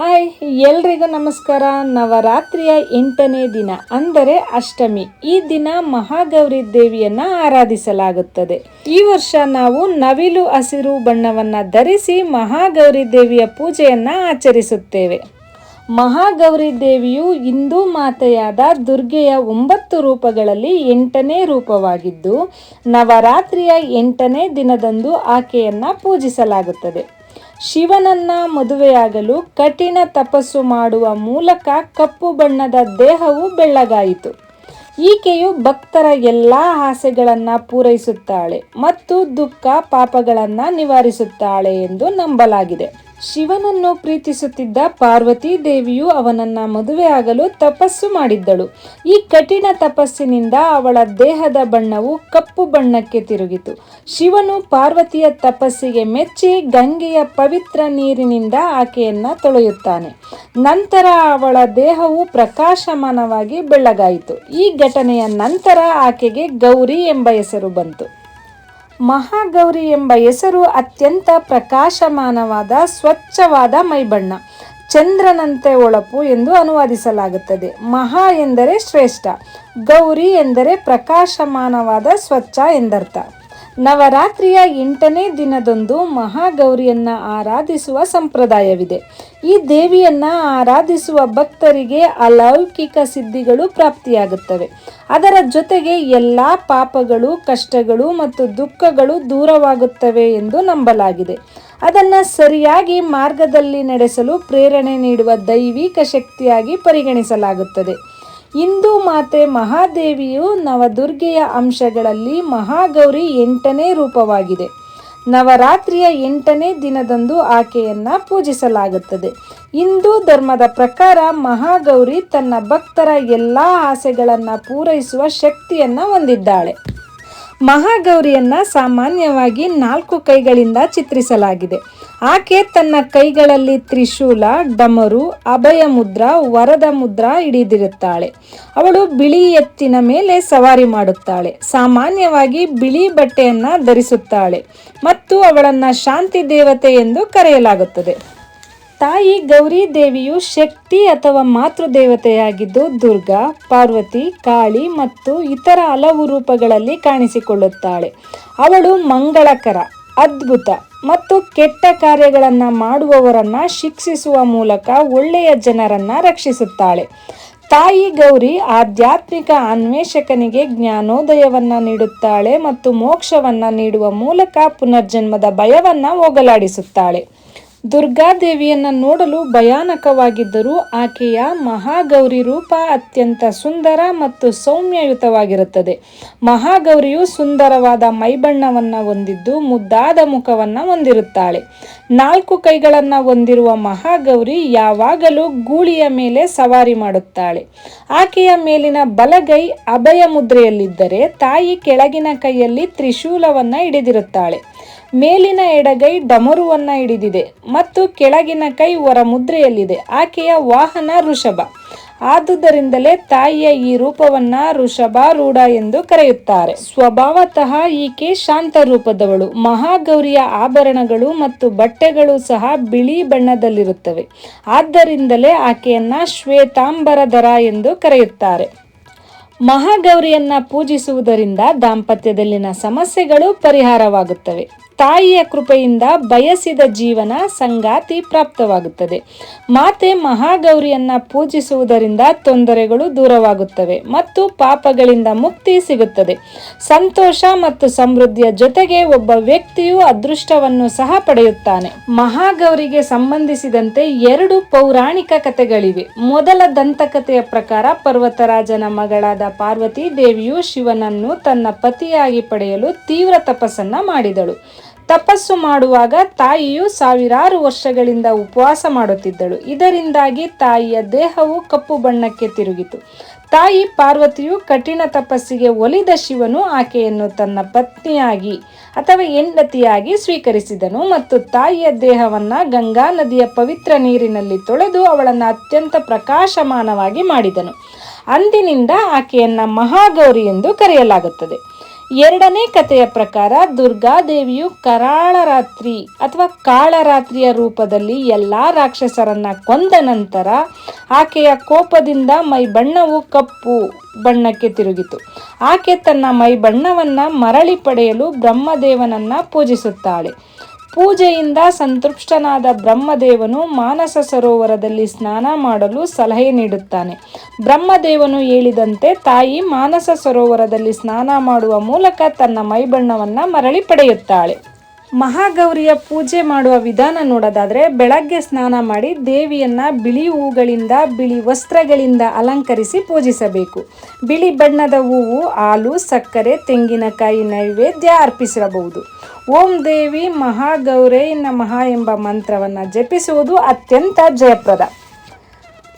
Hi, ಎಲ್ರಿಗೂ ನಮಸ್ಕಾರ. ನವರಾತ್ರಿಯ ಎಂಟನೇ ದಿನ ಅಂದರೆ ಅಷ್ಟಮಿ. ಈ ದಿನ ಮಹಾಗೌರಿ ದೇವಿಯನ್ನ ಆರಾಧಿಸಲಾಗುತ್ತದೆ. ಈ ವರ್ಷ ನಾವು ನವಿಲು ಹಸಿರು ಬಣ್ಣವನ್ನ ಧರಿಸಿ ಮಹಾಗೌರಿ ದೇವಿಯ ಪೂಜೆಯನ್ನ ಆಚರಿಸುತ್ತೇವೆ. ಮಹಾಗೌರಿ ದೇವಿಯು ಹಿಂದೂ ಮಾತೆಯಾದ ದುರ್ಗೆಯ ಒಂಬತ್ತು ರೂಪಗಳಲ್ಲಿ ಎಂಟನೇ ರೂಪವಾಗಿದ್ದು, ನವರಾತ್ರಿಯ ಎಂಟನೇ ದಿನದಂದು ಆಕೆಯನ್ನ ಪೂಜಿಸಲಾಗುತ್ತದೆ. ಶಿವನನ್ನ ಮದುವೆಯಾಗಲು ಕಠಿಣ ತಪಸ್ಸು ಮಾಡುವ ಮೂಲಕ ಕಪ್ಪು ಬಣ್ಣದ ದೇಹವು ಬೆಳ್ಳಗಾಯಿತು. ಈಕೆಯು ಭಕ್ತರ ಎಲ್ಲ ಆಸೆಗಳನ್ನು ಪೂರೈಸುತ್ತಾಳೆ ಮತ್ತು ದುಃಖ ಪಾಪಗಳನ್ನು ನಿವಾರಿಸುತ್ತಾಳೆ ಎಂದು ನಂಬಲಾಗಿದೆ. ಶಿವನನ್ನು ಪ್ರೀತಿಸುತ್ತಿದ್ದ ಪಾರ್ವತಿ ದೇವಿಯು ಅವನನ್ನ ಮದುವೆಯಾಗಲು ತಪಸ್ಸು ಮಾಡಿದ್ದಳು. ಈ ಕಠಿಣ ತಪಸ್ಸಿನಿಂದ ಅವಳ ದೇಹದ ಬಣ್ಣವು ಕಪ್ಪು ಬಣ್ಣಕ್ಕೆ ತಿರುಗಿತು. ಶಿವನು ಪಾರ್ವತಿಯ ತಪಸ್ಸಿಗೆ ಮೆಚ್ಚಿ ಗಂಗೆಯ ಪವಿತ್ರ ನೀರಿನಿಂದ ಆಕೆಯನ್ನ ತೊಳೆಯುತ್ತಾನೆ. ನಂತರ ಅವಳ ದೇಹವು ಪ್ರಕಾಶಮಾನವಾಗಿ ಬೆಳ್ಳಗಾಯಿತು. ಈ ಘಟನೆಯ ನಂತರ ಆಕೆಗೆ ಗೌರಿ ಎಂಬ ಹೆಸರು ಬಂತು. ಮಹಾಗೌರಿ ಎಂಬ ಹೆಸರು ಅತ್ಯಂತ ಪ್ರಕಾಶಮಾನವಾದ, ಸ್ವಚ್ಛವಾದ ಮೈಬಣ್ಣ. ಚಂದ್ರನಂತೆ ಒಳಪು ಎಂದು ಅನುವಾದಿಸಲಾಗುತ್ತದೆ. ಮಹಾ ಎಂದರೆ ಶ್ರೇಷ್ಠ, ಗೌರಿ ಎಂದರೆ ಪ್ರಕಾಶಮಾನವಾದ, ಸ್ವಚ್ಛ ಎಂದರ್ಥ. ನವರಾತ್ರಿಯ ಎಂಟನೇ ದಿನದಂದು ಮಹಾಗೌರಿಯನ್ನ ಆರಾಧಿಸುವ ಸಂಪ್ರದಾಯವಿದೆ. ಈ ದೇವಿಯನ್ನ ಆರಾಧಿಸುವ ಭಕ್ತರಿಗೆ ಅಲೌಕಿಕ ಸಿದ್ಧಿಗಳು ಪ್ರಾಪ್ತಿಯಾಗುತ್ತವೆ. ಅದರ ಜೊತೆಗೆ ಎಲ್ಲ ಪಾಪಗಳು, ಕಷ್ಟಗಳು ಮತ್ತು ದುಃಖಗಳು ದೂರವಾಗುತ್ತವೆ ಎಂದು ನಂಬಲಾಗಿದೆ. ಅದನ್ನು ಸರಿಯಾಗಿ ಮಾರ್ಗದಲ್ಲಿ ನಡೆಸಲು ಪ್ರೇರಣೆ ನೀಡುವ ದೈವಿಕ ಶಕ್ತಿಯಾಗಿ ಪರಿಗಣಿಸಲಾಗುತ್ತದೆ. ಹಿಂದೂ ಮಾತೆ ಮಹಾದೇವಿಯು ನವದುರ್ಗೆಯ ಅಂಶಗಳಲ್ಲಿ ಮಹಾಗೌರಿ ಎಂಟನೇ ರೂಪವಾಗಿದೆ. ನವರಾತ್ರಿಯ ಎಂಟನೇ ದಿನದಂದು ಆಕೆಯನ್ನ ಪೂಜಿಸಲಾಗುತ್ತದೆ. ಹಿಂದೂ ಧರ್ಮದ ಪ್ರಕಾರ ಮಹಾಗೌರಿ ತನ್ನ ಭಕ್ತರ ಎಲ್ಲ ಆಸೆಗಳನ್ನು ಪೂರೈಸುವ ಶಕ್ತಿಯನ್ನು ಹೊಂದಿದ್ದಾಳೆ. ಮಹಾಗೌರಿಯನ್ನ ಸಾಮಾನ್ಯವಾಗಿ ನಾಲ್ಕು ಕೈಗಳಿಂದ ಚಿತ್ರಿಸಲಾಗಿದೆ. ಆಕೆ ತನ್ನ ಕೈಗಳಲ್ಲಿ ತ್ರಿಶೂಲ, ಡಮರು, ಅಭಯ ಮುದ್ರ, ವರದ ಮುದ್ರ ಹಿಡಿದಿರುತ್ತಾಳೆ. ಅವಳು ಬಿಳಿ ಎತ್ತಿನ ಮೇಲೆ ಸವಾರಿ ಮಾಡುತ್ತಾಳೆ. ಸಾಮಾನ್ಯವಾಗಿ ಬಿಳಿ ಬಟ್ಟೆಯನ್ನ ಧರಿಸುತ್ತಾಳೆ ಮತ್ತು ಅವಳನ್ನ ಶಾಂತಿ ದೇವತೆ ಎಂದು ಕರೆಯಲಾಗುತ್ತದೆ. ತಾಯಿ ಗೌರಿ ದೇವಿಯು ಶಕ್ತಿ ಅಥವಾ ಮಾತೃದೇವತೆಯಾಗಿದ್ದು ದುರ್ಗಾ, ಪಾರ್ವತಿ, ಕಾಳಿ ಮತ್ತು ಇತರ ಹಲವು ರೂಪಗಳಲ್ಲಿ ಕಾಣಿಸಿಕೊಳ್ಳುತ್ತಾಳೆ. ಅವಳು ಮಂಗಳಕರ. ಅದ್ಭುತ ಮತ್ತು ಕೆಟ್ಟ ಕಾರ್ಯಗಳನ್ನು ಮಾಡುವವರನ್ನ ಶಿಕ್ಷಿಸುವ ಮೂಲಕ ಒಳ್ಳೆಯ ಜನರನ್ನ ರಕ್ಷಿಸುತ್ತಾಳೆ. ತಾಯಿ ಗೌರಿ ಆಧ್ಯಾತ್ಮಿಕ ಅನ್ವೇಷಕನಿಗೆ ಜ್ಞಾನೋದಯವನ್ನು ನೀಡುತ್ತಾಳೆ ಮತ್ತು ಮೋಕ್ಷವನ್ನು ನೀಡುವ ಮೂಲಕ ಪುನರ್ಜನ್ಮದ ಭಯವನ್ನು ಹೋಗಲಾಡಿಸುತ್ತಾಳೆ. ದುರ್ಗಾದೇವಿಯನ್ನು ನೋಡಲು ಭಯಾನಕವಾಗಿದ್ದರೂ ಆಕೆಯ ಮಹಾಗೌರಿ ರೂಪ ಅತ್ಯಂತ ಸುಂದರ ಮತ್ತು ಸೌಮ್ಯಯುತವಾಗಿರುತ್ತದೆ. ಮಹಾಗೌರಿಯು ಸುಂದರವಾದ ಮೈಬಣ್ಣವನ್ನು ಹೊಂದಿದ್ದು ಮುದ್ದಾದ ಮುಖವನ್ನು ಹೊಂದಿರುತ್ತಾಳೆ. ನಾಲ್ಕು ಕೈಗಳನ್ನು ಹೊಂದಿರುವ ಮಹಾಗೌರಿ ಯಾವಾಗಲೂ ಗೂಳಿಯ ಮೇಲೆ ಸವಾರಿ ಮಾಡುತ್ತಾಳೆ. ಆಕೆಯ ಮೇಲಿನ ಬಲಗೈ ಅಭಯ ಮುದ್ರೆಯಲ್ಲಿದ್ದರೆ ತಾಯಿ ಕೆಳಗಿನ ಕೈಯಲ್ಲಿ ತ್ರಿಶೂಲವನ್ನು ಹಿಡಿದಿರುತ್ತಾಳೆ. ಮೇಲಿನ ಎಡಗೈ ಡಮರುವನ್ನ ಹಿಡಿದಿದೆ ಮತ್ತು ಕೆಳಗಿನ ಕೈ ಹೊರ ಮುದ್ರೆಯಲ್ಲಿದೆ. ಆಕೆಯ ವಾಹನ ಋಷಭ. ಆದುದರಿಂದಲೇ ತಾಯಿಯ ಈ ರೂಪವನ್ನ ಋಷಭಾರೂಢ ಎಂದು ಕರೆಯುತ್ತಾರೆ. ಸ್ವಭಾವತಃ ಈಕೆ ಶಾಂತ ರೂಪದವಳು. ಮಹಾಗೌರಿಯ ಆಭರಣಗಳು ಮತ್ತು ಬಟ್ಟೆಗಳು ಸಹ ಬಿಳಿ ಬಣ್ಣದಲ್ಲಿರುತ್ತವೆ. ಆದ್ದರಿಂದಲೇ ಆಕೆಯನ್ನ ಶ್ವೇತಾಂಬರಧರ ಎಂದು ಕರೆಯುತ್ತಾರೆ. ಮಹಾಗೌರಿಯನ್ನ ಪೂಜಿಸುವುದರಿಂದ ದಾಂಪತ್ಯದಲ್ಲಿನ ಸಮಸ್ಯೆಗಳು ಪರಿಹಾರವಾಗುತ್ತವೆ. ತಾಯಿಯ ಕೃಪೆಯಿಂದ ಬಯಸಿದ ಜೀವನ ಸಂಗಾತಿ ಪ್ರಾಪ್ತವಾಗುತ್ತದೆ. ಮಾತೆ ಮಹಾಗೌರಿಯನ್ನ ಪೂಜಿಸುವುದರಿಂದ ತೊಂದರೆಗಳು ದೂರವಾಗುತ್ತವೆ ಮತ್ತು ಪಾಪಗಳಿಂದ ಮುಕ್ತಿ ಸಿಗುತ್ತದೆ. ಸಂತೋಷ ಮತ್ತು ಸಮೃದ್ಧಿಯ ಜೊತೆಗೆ ಒಬ್ಬ ವ್ಯಕ್ತಿಯು ಅದೃಷ್ಟವನ್ನು ಸಹ ಪಡೆಯುತ್ತಾನೆ. ಮಹಾಗೌರಿಗೆ ಸಂಬಂಧಿಸಿದಂತೆ ಎರಡು ಪೌರಾಣಿಕ ಕಥೆಗಳಿವೆ. ಮೊದಲ ದಂತಕಥೆಯ ಪ್ರಕಾರ ಪರ್ವತರಾಜನ ಮಗಳಾದ ಪಾರ್ವತಿ ದೇವಿಯು ಶಿವನನ್ನು ತನ್ನ ಪತಿಯಾಗಿ ಪಡೆಯಲು ತೀವ್ರ ತಪಸ್ಸನ್ನ ಮಾಡಿದಳು. ತಪಸ್ಸು ಮಾಡುವಾಗ ತಾಯಿಯು ಸಾವಿರಾರು ವರ್ಷಗಳಿಂದ ಉಪವಾಸ ಮಾಡುತ್ತಿದ್ದಳು. ಇದರಿಂದಾಗಿ ತಾಯಿಯ ದೇಹವು ಕಪ್ಪು ಬಣ್ಣಕ್ಕೆ ತಿರುಗಿತು. ತಾಯಿ ಪಾರ್ವತಿಯು ಕಠಿಣ ತಪಸ್ಸಿಗೆ ಒಲಿದ ಶಿವನು ಆಕೆಯನ್ನು ತನ್ನ ಪತ್ನಿಯಾಗಿ ಅಥವಾ ಹೆಂಡತಿಯಾಗಿ ಸ್ವೀಕರಿಸಿದನು ಮತ್ತು ತಾಯಿಯ ದೇಹವನ್ನ ಗಂಗಾ ನದಿಯ ಪವಿತ್ರ ನೀರಿನಲ್ಲಿ ತೊಳೆದು ಅವಳನ್ನು ಅತ್ಯಂತ ಪ್ರಕಾಶಮಾನವಾಗಿ ಮಾಡಿದನು. ಅಂದಿನಿಂದ ಆಕೆಯನ್ನು ಮಹಾಗೌರಿ ಎಂದು ಕರೆಯಲಾಗುತ್ತದೆ. ಎರಡನೇ ಕಥೆಯ ಪ್ರಕಾರ ದುರ್ಗಾದೇವಿಯು ಕರಾಳರಾತ್ರಿ ಅಥವಾ ಕಾಳರಾತ್ರಿಯ ರೂಪದಲ್ಲಿ ಎಲ್ಲ ರಾಕ್ಷಸರನ್ನ ಕೊಂದ ನಂತರ ಆಕೆಯ ಕೋಪದಿಂದ ಮೈ ಬಣ್ಣವು ಕಪ್ಪು ಬಣ್ಣಕ್ಕೆ ತಿರುಗಿತು. ಆಕೆ ತನ್ನ ಮೈ ಬಣ್ಣವನ್ನ ಮರಳಿ ಪಡೆಯಲು ಬ್ರಹ್ಮದೇವನನ್ನ ಪೂಜಿಸುತ್ತಾಳೆ. ಪೂಜೆಯಿಂದ ಸಂತೃಪ್ತನಾದ ಬ್ರಹ್ಮದೇವನು ಮಾನಸ ಸರೋವರದಲ್ಲಿ ಸ್ನಾನ ಮಾಡಲು ಸಲಹೆ ನೀಡುತ್ತಾನೆ. ಬ್ರಹ್ಮದೇವನು ಹೇಳಿದಂತೆ, ತಾಯಿ ಮಾನಸ ಸರೋವರದಲ್ಲಿ ಸ್ನಾನ ಮಾಡುವ ಮೂಲಕ ತನ್ನ ಮೈಬಣ್ಣವನ್ನು ಮರಳಿ ಪಡೆಯುತ್ತಾಳೆ. ಮಹಾಗೌರಿಯ ಪೂಜೆ ಮಾಡುವ ವಿಧಾನ ನೋಡೋದಾದರೆ, ಬೆಳಗ್ಗೆ ಸ್ನಾನ ಮಾಡಿ ದೇವಿಯನ್ನು ಬಿಳಿ ಹೂಗಳಿಂದ, ಬಿಳಿ ವಸ್ತ್ರಗಳಿಂದ ಅಲಂಕರಿಸಿ ಪೂಜಿಸಬೇಕು. ಬಿಳಿ ಬಣ್ಣದ ಹೂವು, ಹಾಲು, ಸಕ್ಕರೆ, ತೆಂಗಿನಕಾಯಿ ನೈವೇದ್ಯ ಅರ್ಪಿಸಿರಬಹುದು. ಓಂ ದೇವಿ ಮಹಾಗೌರೈ ನಮಃ ಎಂಬ ಮಂತ್ರವನ್ನು ಜಪಿಸುವುದು ಅತ್ಯಂತ ಜಯಪ್ರದ.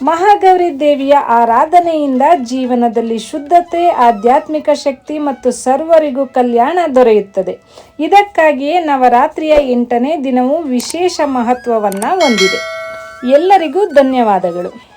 ಮಹಾಗೌರಿ ದೇವಿಯ ಆರಾಧನೆಯಿಂದ ಜೀವನದಲ್ಲಿ ಶುದ್ಧತೆ, ಆಧ್ಯಾತ್ಮಿಕ ಶಕ್ತಿ ಮತ್ತು ಸರ್ವರಿಗೂ ಕಲ್ಯಾಣ ದೊರೆಯುತ್ತದೆ. ಇದಕ್ಕಾಗಿಯೇ ನವರಾತ್ರಿಯ ಎಂಟನೇ ದಿನವು ವಿಶೇಷ ಮಹತ್ವವನ್ನು ಹೊಂದಿದೆ. ಎಲ್ಲರಿಗೂ ಧನ್ಯವಾದಗಳು.